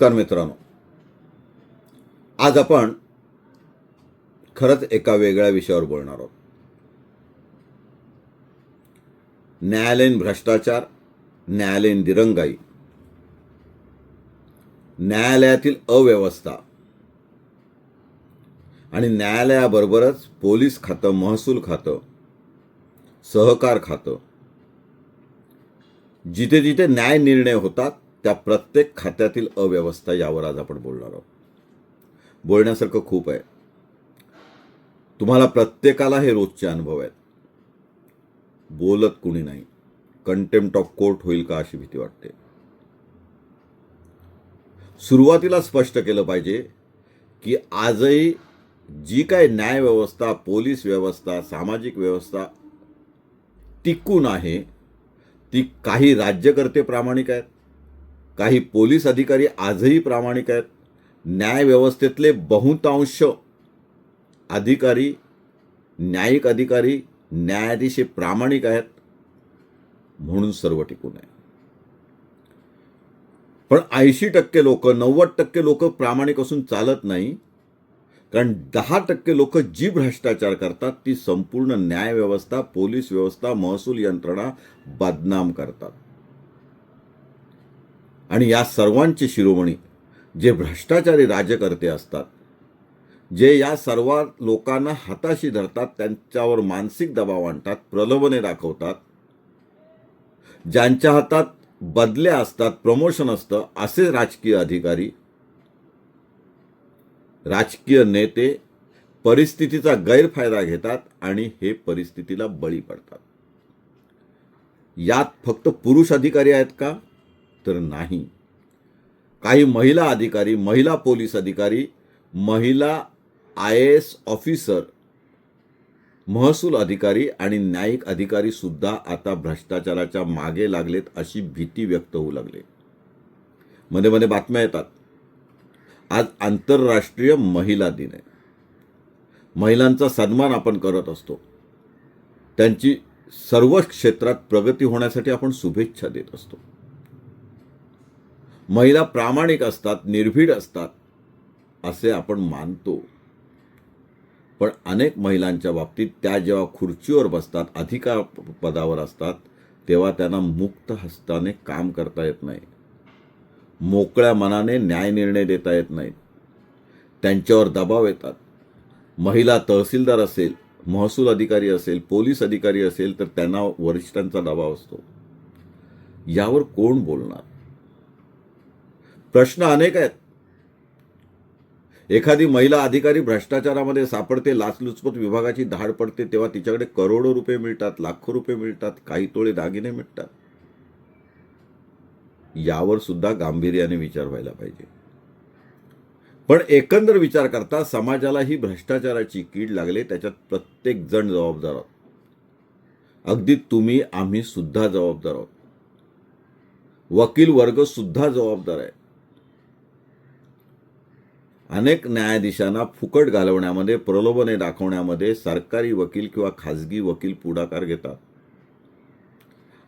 नमस्कार मित्रांनो. आज आपण खरंच एका वेगळ्या विषयावर बोलणार आहोत. न्यायालयीन भ्रष्टाचार न्यायालयीन दिरंगाई न्यायालयातील अव्यवस्था आणि न्यायालयाबरोबरच पोलीस खातं महसूल खातं सहकार खातं जिथे जिथे न्याय निर्णय होतात त्या प्रत्येक खात्यातील अव्यवस्था यावर आज आपण बोलणार आहोत. बोलण्यासारखं खूप आहे. तुम्हाला प्रत्येकाला हे रोजचे अनुभव आहेत. बोलत कुणी नाही. कंटेम्प्ट ऑफ कोर्ट होईल का अशी भीती वाटते. सुरुवातीला स्पष्ट केलं पाहिजे की आजही जी काय न्याय व्यवस्था पोलीस व्यवस्था सामाजिक व्यवस्था टिकून आहे ती काही राज्यकर्ते प्रामाणिक आहेत. काही पोलीस अधिकारी आजही प्रामाणिक आहेत. न्यायव्यवस्थेतले बहुतांश अधिकारी न्यायिक अधिकारी न्यायाधीश हे प्रामाणिक आहेत म्हणून सर्व टिकून आहे. पण ऐंशी टक्के लोक नव्वद टक्के लोक प्रामाणिक असून चालत नाही. कारण दहा टक्के लोक जी भ्रष्टाचार करतात ती संपूर्ण न्यायव्यवस्था पोलीस व्यवस्था महसूल यंत्रणा बदनाम करतात. आणि या सर्वांचे शिरोमणी जे भ्रष्टाचारी राजकर्ते असतात जे या सर्व लोकांना हाताशी धरतात त्यांच्यावर मानसिक दबाव आणतात प्रलोभने दाखवतात ज्यांच्या हातात बदल्या असतात प्रमोशन असतं असे राजकीय अधिकारी राजकीय नेते परिस्थितीचा गैरफायदा घेतात आणि हे परिस्थितीला बळी पडतात. यात फक्त पुरुष अधिकारी आहेत का? तर नाही. काही महिला अधिकारी महिला पोलीस अधिकारी महिला आय एस ऑफिसर महसूल अधिकारी आणि न्यायिक अधिकारी सुद्धा आता भ्रष्टाचाराच्या मागे लागलेत अशी भीती व्यक्त होऊ लागली. मध्ये मध्ये बातम्या येतात. आज आंतरराष्ट्रीय महिला दिन आहे. महिलांचा सन्मान आपण करत असतो. त्यांची सर्व क्षेत्रात प्रगती होण्यासाठी आपण शुभेच्छा देत असतो. महिला प्रामाणिक असतात निर्भीड असतात असे आपण मानतो. पण अनेक महिलांच्या बाबतीत त्या जेव्हा खुर्चीवर बसतात अधिकार पदावर असतात तेव्हा त्यांना मुक्त हस्ताने काम करता येत नाही. मोकळ्या मनाने न्याय निर्णय देता येत नाहीत त्यांच्यावर दबाव येतात. महिला तहसीलदार असेल महसूल अधिकारी असेल पोलीस अधिकारी असेल तर त्यांना वरिष्ठांचा दबाव असतो. यावर कोण बोलणार? प्रश्न अनेक आहेत. एखादी महिला अधिकारी भ्रष्टाचारामध्ये सापडते लाचलुचपत विभागाची धाड पडते तेव्हा तिच्याकडे करोडो रुपये मिळतात लाखो रुपये मिळतात काही तोळे दागिने मिळतात. यावर सुद्धा गांभीर्याने विचार व्हायला पाहिजे. पण एकंदर विचार करता समाजाला ही भ्रष्टाचाराची कीड लागले त्याच्यात प्रत्येक जण जबाबदार आहोत. अगदी तुम्ही आम्ही सुद्धा जबाबदार आहोत. वकील वर्ग सुद्धा जबाबदार आहे. अनेक न्यायाधीशांना फुकट घालवण्यामध्ये प्रलोभने दाखवण्यामध्ये सरकारी वकील किंवा खाजगी वकील पुढाकार घेतात.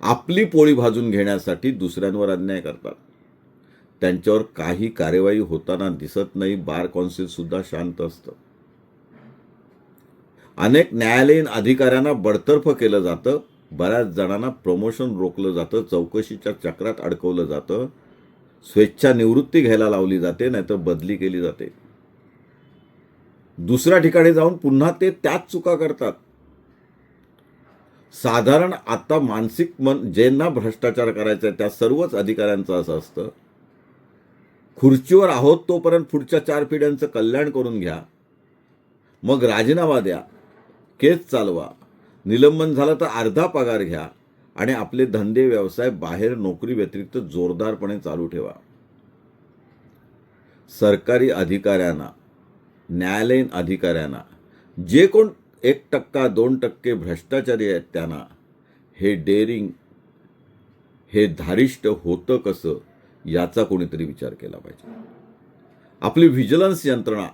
आपली पोळी भाजून घेण्यासाठी दुसऱ्यांवर अन्याय करतात. त्यांच्यावर काही कार्यवाही होताना दिसत नाही बार कौन्सिल सुद्धा शांत असतं. अनेक न्यायालयीन अधिकाऱ्यांना बडतर्फ केलं जातं. बऱ्याच जणांना प्रमोशन रोखलं जातं चौकशीच्या चक्रात अडकवलं जातं. स्वेच्छा निवृत्ती घ्यायला लावली जाते नाहीतर बदली केली जाते. दुसऱ्या ठिकाणी जाऊन पुन्हा ते त्याच चुका करतात. साधारण आता मानसिक मन ज्यांना भ्रष्टाचार करायचा आहे त्या सर्वच अधिकाऱ्यांचं असं असतं. खुर्चीवर आहोत तोपर्यंत पुढच्या चार पिढ्यांचं कल्याण करून घ्या. मग राजीनामा द्या. केस चालवा. निलंबन झालं तर अर्धा पगार घ्या. आणि आपले धंदे व्यवसाय बाहेर नोकरी व्यतिरिक्त जोरदारपणे चालू ठेवा. सरकारी अधिकाऱ्यांना न्यायालयीन अधिकाऱ्यांना जे कोण एक टक्का दोन टक्के भ्रष्टाचारी आहेत त्यांना हे डेअरिंग हे धारिष्ट होतं कसं याचा कोणीतरी विचार केला पाहिजे. आपली व्हिजिलन्स यंत्रणा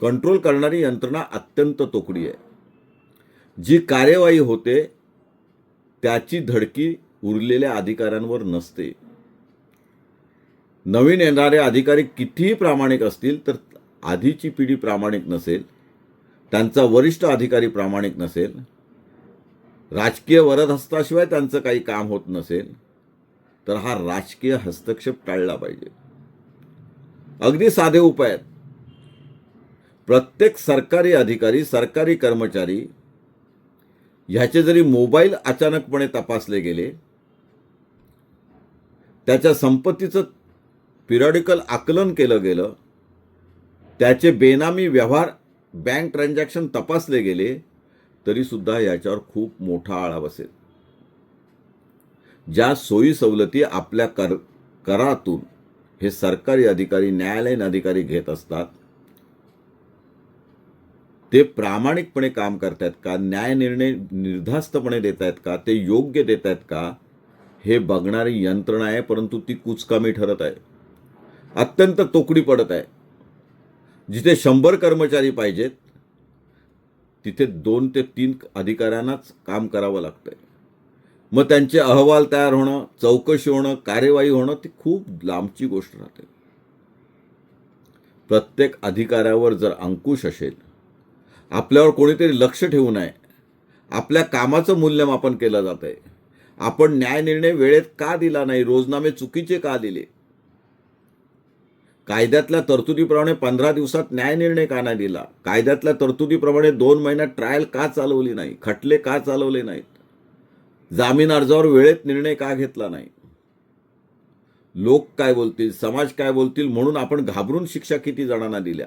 कंट्रोल करणारी यंत्रणा अत्यंत तोकडी आहे. जी कार्यवाही होते त्याची धडकी उरलेल्या अधिकाऱ्यांवर नसते. नवीन येणारे अधिकारी कितीही प्रामाणिक असतील तर आधीची पिढी प्रामाणिक नसेल त्यांचा वरिष्ठ अधिकारी प्रामाणिक नसेल राजकीय वरद हस्ताशिवाय त्यांचं काही काम होत नसेल तर हा राजकीय हस्तक्षेप टाळला पाहिजे. अगदी साधे उपाय आहेत. प्रत्येक सरकारी अधिकारी सरकारी कर्मचारी ह्याचे जरी मोबाईल अचानकपणे तपासले गेले त्याच्या संपत्तीचं पिरियडिकल आकलन केलं गेलं त्याचे बेनामी व्यवहार बँक ट्रान्झॅक्शन तपासले गेले तरीसुद्धा याच्यावर खूप मोठा आळा बसेल. ज्या सोयी सवलती आपल्या कर करातून हे सरकारी अधिकारी न्यायालयीन अधिकारी घेत असतात ते प्रामाणिकपणे काम करतायत का? न्याय निर्णय निर्धास्तपणे देत आहेत का? ते योग्य देत आहेत का? हे बघणारी यंत्रणा आहे परंतु ती कुचकामी ठरत आहे. अत्यंत तोकडी पडत आहे. जिथे शंभर कर्मचारी पाहिजेत तिथे दोन ते तीन अधिकाऱ्यांनाच काम करावं लागतंय. मग त्यांचे अहवाल तयार होणं चौकशी होणं कार्यवाही होणं ती खूप लांबची गोष्ट राहते. प्रत्येक अधिकाऱ्यावर जर अंकुश असेल आपल्यावर कोणीतरी लक्ष ठेवू नये. आपल्या कामाचं मूल्यमापन केलं जात आहे आपण न्याय निर्णय वेळेत का दिला नाही? रोजनामे चुकीचे का दिले? कायद्यातल्या तरतुदीप्रमाणे पंधरा दिवसात न्याय निर्णय का नाही दिला? कायद्यातल्या तरतुदीप्रमाणे दोन महिन्यात ट्रायल का चालवली नाही? खटले का चालवले नाहीत? जामीन अर्जावर वेळेत निर्णय का घेतला नाही? लोक काय बोलतील? समाज काय बोलतील? म्हणून आपण घाबरून शिक्षा किती जणांना दिल्या?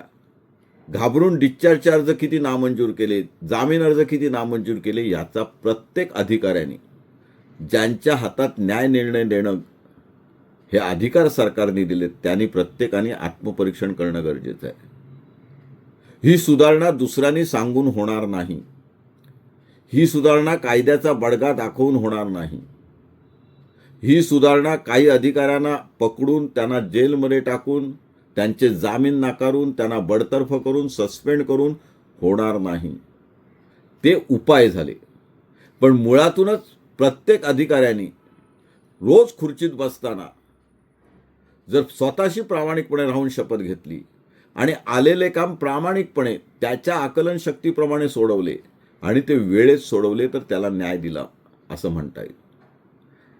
घाबरून डिस्चार्जचे अर्ज किती नामंजूर केले जामीन अर्ज किती नामंजूर केले याचा प्रत्येक अधिकाऱ्याने ज्यांच्या हातात न्याय निर्णय देणं हे अधिकार सरकारने दिलेत त्यांनी प्रत्येकाने आत्मपरीक्षण करणं गरजेचं आहे. ही सुधारणा दुसऱ्यांनी सांगून होणार नाही. ही सुधारणा कायद्याचा बडगा दाखवून होणार नाही. ही सुधारणा काही अधिकाऱ्यांना पकडून त्यांना जेलमध्ये टाकून त्यांचे जामीन नाकारून त्यांना बडतर्फ करून सस्पेंड करून होणार नाही. ते उपाय झाले. पण मुळातूनच प्रत्येक अधिकाऱ्यांनी रोज खुर्चीत बसताना जर स्वतःशी प्रामाणिकपणे राहून शपथ घेतली आणि आलेले काम प्रामाणिकपणे त्याच्या आकलन शक्तीप्रमाणे सोडवले आणि ते वेळेत सोडवले तर त्याला न्याय दिला असं म्हणता येईल.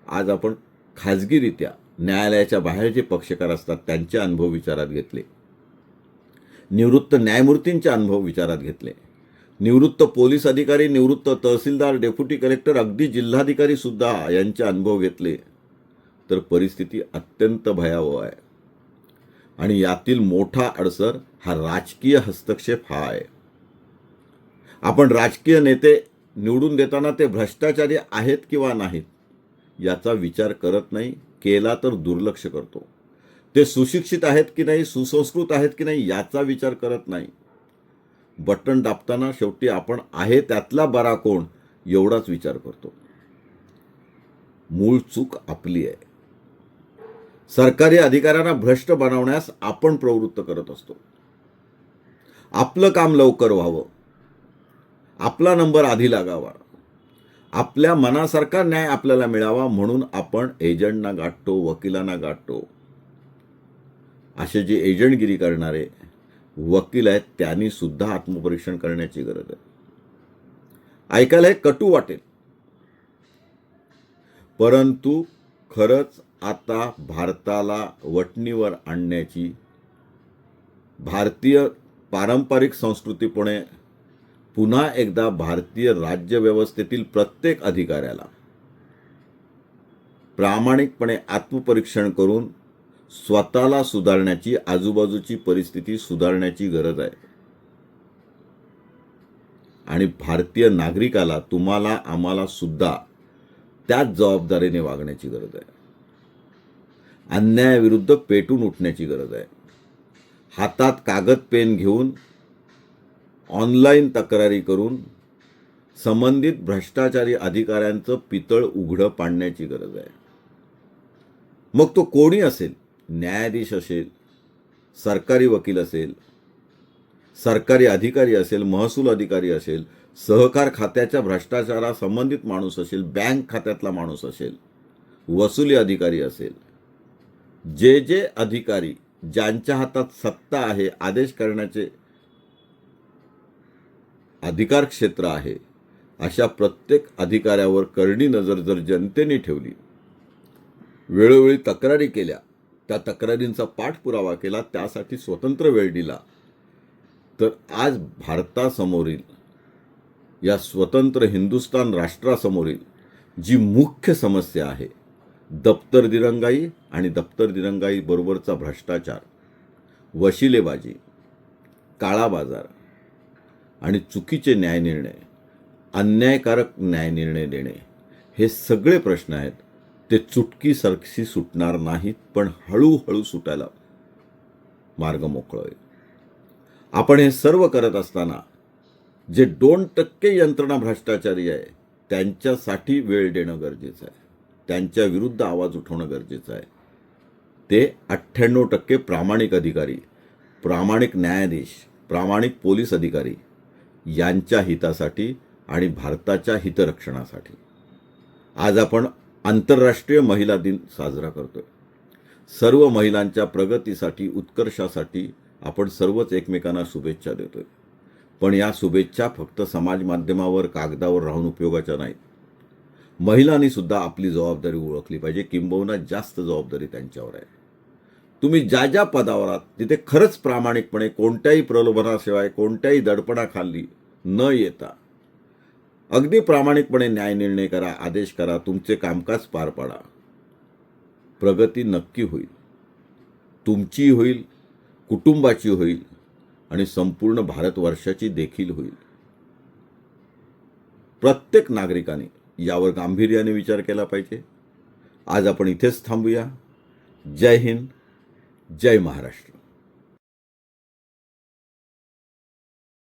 आज आपण खाजगीरित्या न्यायालयाच्या बाहेर जे पक्षकार असतात त्यांचे अनुभव विचारात घेतले. निवृत्त न्यायमूर्तींचे अनुभव विचारात घेतले. निवृत्त पोलीस अधिकारी निवृत्त तहसीलदार डेप्युटी कलेक्टर अगदी जिल्हाधिकारी सुद्धा यांचे अनुभव घेतले. तर परिस्थिती अत्यंत भयावह आहे. आणि यातील मोठा अडसर हा राजकीय हस्तक्षेप हा आहे. आपण राजकीय नेते निवडून देताना ते भ्रष्टाचारी आहेत किंवा नाहीत याचा विचार करत नाही. केला तर दुर्लक्ष करतो. ते सुशिक्षित आहेत की नाही सुसंस्कृत आहेत की नाही याचा विचार करत नाही. बटन दाबताना शेवटी आपण आहे त्यातला बरा कोण एवढाच विचार करतो. मूळ चूक आपली आहे. सरकारी अधिकाऱ्यांना भ्रष्ट बनवण्यास आपण प्रवृत्त करत असतो. आपलं काम लवकर व्हावं. आपला नंबर आधी लागावा. आपल्या मनासारखा न्याय आपल्याला मिळावा म्हणून आपण एजंटना गाठतो वकिलांना गाठतो. असे जे एजंटगिरी करणारे वकील आहेत त्यांनी सुद्धा आत्मपरीक्षण करण्याची गरज आहे. ऐकायला हे कटू वाटेल. परंतु खरंच आता भारताला वटणीवर आणण्याची भारतीय पारंपरिक संस्कृतीपुणे पुन्हा एकदा भारतीय राज्यव्यवस्थेतील प्रत्येक अधिकाऱ्याला प्रामाणिकपणे आत्मपरीक्षण करून स्वतःला सुधारण्याची आजूबाजूची परिस्थिती सुधारण्याची गरज आहे. आणि भारतीय नागरिकाला तुम्हाला आम्हाला सुद्धा त्याच जबाबदारीने वागण्याची गरज आहे. अन्यायाविरुद्ध पेटून उठण्याची गरज आहे. हातात कागद पेन घेऊन ऑनलाईन तक्रारी करून संबंधित भ्रष्टाचारी अधिकाऱ्यांचं पितळ उघडं पाडण्याची गरज आहे. मग तो कोणी असेल? न्यायाधीश असेल सरकारी वकील असेल सरकारी अधिकारी असेल महसूल अधिकारी असेल सहकार खात्याच्या भ्रष्टाचारा संबंधित माणूस असेल बँक खात्यातला माणूस असेल वसुली अधिकारी असेल जे जे अधिकारी ज्यांच्या हातात सत्ता आहे आदेश करण्याचे अधिकार क्षेत्र आहे अशा प्रत्येक अधिकाऱ्यावर करडी नजर जर जनतेने ठेवली वेळोवेळी तक्रारी केल्या त्या तक्रारींचा पाठपुरावा केला त्यासाठी स्वतंत्र वेळ दिला तर आज भारतासमोरील या स्वतंत्र हिंदुस्तान राष्ट्रासमोरील जी मुख्य समस्या आहे दप्तर दिरंगाई आणि दप्तर दिरंगाई बरोबरचा भ्रष्टाचार वशिलेबाजी काळा बाजार. आणि चुकीचे न्यायनिर्णय अन्यायकारक न्यायनिर्णय देणे हे सगळे प्रश्न आहेत. ते चुटकीसारखी सुटणार नाहीत पण हळूहळू सुटायला मार्ग मोकळा होईल आपण हे सर्व करत असताना जे दोन टक्के यंत्रणा भ्रष्टाचारी आहे त्यांच्यासाठी वेळ देणं गरजेचं आहे. त्यांच्या विरुद्ध आवाज उठवणं गरजेचं आहे. ते अठ्ठ्याण्णव टक्के प्रामाणिक अधिकारी प्रामाणिक न्यायाधीश प्रामाणिक पोलीस अधिकारी यांच्या हितासाठी आणि भारताच्या हितरक्षणासाठी. आज आपण आंतरराष्ट्रीय महिला दिन साजरा करतोय. सर्व महिलांच्या प्रगतीसाठी उत्कर्षासाठी आपण सर्वच एकमेकांना शुभेच्छा देतोय. पण या शुभेच्छा फक्त समाज माध्यमावर कागदावर राहून उपयोगाच्या नाहीत. महिलांनी सुद्धा आपली जबाबदारी ओळखली पाहिजे. किंबहुना जास्त जबाबदारी त्यांच्यावर आहे. तुम्ही ज्या ज्या पदावर आहात तिथे खरंच प्रामाणिकपणे कोणत्याही प्रलोभनाशिवाय कोणत्याही दडपणाखाली न येता अगदी प्रामाणिकपणे न्याय निर्णय करा आदेश करा तुमचे कामकाज पार पाडा. प्रगती नक्की होईल. तुमची होईल कुटुंबाची होईल आणि संपूर्ण भारतवर्षाची देखील होईल. प्रत्येक नागरिकाने यावर गांभीर्याने विचार केला पाहिजे. आज आपण इथेच थांबूया. जय हिंद. जय महाराष्ट्र